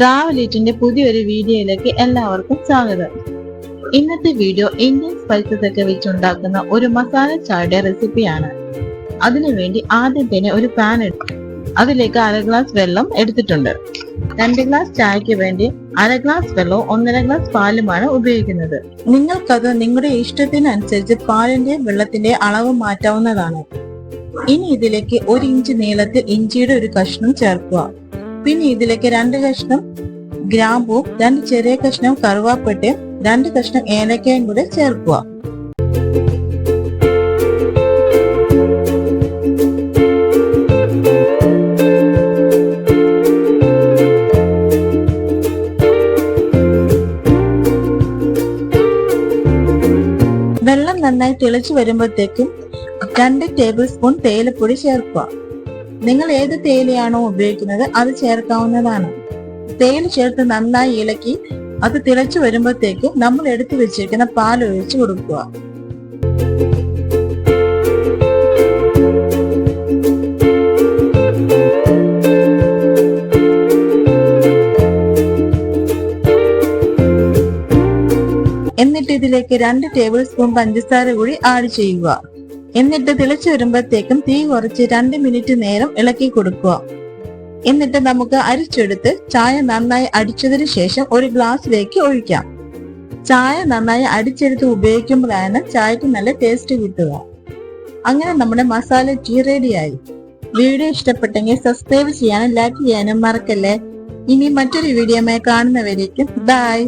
Travel ഈറ്റിന്റെ പുതിയൊരു വീഡിയോയിലേക്ക് എല്ലാവർക്കും സ്വാഗതം. ഇന്നത്തെ വീഡിയോ ഇന്ത്യൻ സ്പൈസസ് ഒക്കെ വെച്ചുണ്ടാക്കുന്ന ഒരു മസാല ചായയുടെ റെസിപ്പിയാണ് അതിനുവേണ്ടി ആദ്യം തന്നെ ഒരു പാൻ എടുത്തു അതിലേക്ക് അര ഗ്ലാസ് വെള്ളം എടുത്തിട്ടുണ്ട്. രണ്ട് ഗ്ലാസ് ചായക്ക് വേണ്ടി അര ഗ്ലാസ് വെള്ളവും ഒന്നര ഗ്ലാസ് പാലുമാണ് ഉപയോഗിക്കുന്നത്. നിങ്ങൾക്കത് നിങ്ങളുടെ ഇഷ്ടത്തിനനുസരിച്ച് പാലിന്റെ വെള്ളത്തിന്റെ അളവ് മാറ്റാവുന്നതാണ്. ഇനി ഇതിലേക്ക് ഒരു ഇഞ്ച് നീളത്തിൽ ഇഞ്ചിയുടെ ഒരു കഷ്ണം ചേർക്കുക. പിന്നെ ഇതിലേക്ക് രണ്ട് കഷ്ണം ഗ്രാമ്പും രണ്ട് ചെറിയ കഷ്ണം കറുവാപ്പട്ടയും രണ്ട് കഷ്ണം ഏലക്കയും കൂടെ ചേർക്കുക. വെള്ളം നന്നായി തിളച്ചു വരുമ്പോഴത്തേക്കും രണ്ട് ടേബിൾ സ്പൂൺ തേയിലപ്പൊടി ചേർക്കുക. നിങ്ങൾ ഏത് തേയിലയാണോ ഉപയോഗിക്കുന്നത് അത് ചേർക്കാവുന്നതാണ്. തേയില ചേർത്ത് നന്നായി ഇളക്കി അത് തിളച്ചു വരുമ്പോഴത്തേക്കും നമ്മൾ എടുത്തു വെച്ചിരിക്കുന്ന പാൽ ഒഴിച്ചു കൊടുക്കുക. എന്നിട്ട് ഇതിലേക്ക് രണ്ട് ടേബിൾ സ്പൂൺ പഞ്ചസാര കൂടി ആഡ് ചെയ്യുക. എന്നിട്ട് തിളച്ചു വരുമ്പോഴത്തേക്കും തീ കുറച്ച് രണ്ട് മിനിറ്റ് നേരം ഇളക്കി കൊടുക്കുക. എന്നിട്ട് നമുക്ക് അരിച്ചെടുത്ത് ചായ നന്നായി അടിച്ചതിന് ശേഷം ഒരു ഗ്ലാസ്സിലേക്ക് ഒഴിക്കാം. ചായ നന്നായി അടിച്ചെടുത്ത് ഉപയോഗിക്കുമ്പോഴാണ് ചായക്ക് നല്ല ടേസ്റ്റ് കിട്ടുക. അങ്ങനെ നമ്മുടെ മസാല ടീ റെഡിയായി വീഡിയോ ഇഷ്ടപ്പെട്ടെങ്കിൽ സബ്സ്ക്രൈബ് ചെയ്യാനും ലൈക്ക് ചെയ്യാനും മറക്കല്ലേ? ഇനി മറ്റൊരു വീഡിയോമായി കാണുന്നവരേക്കും ബൈ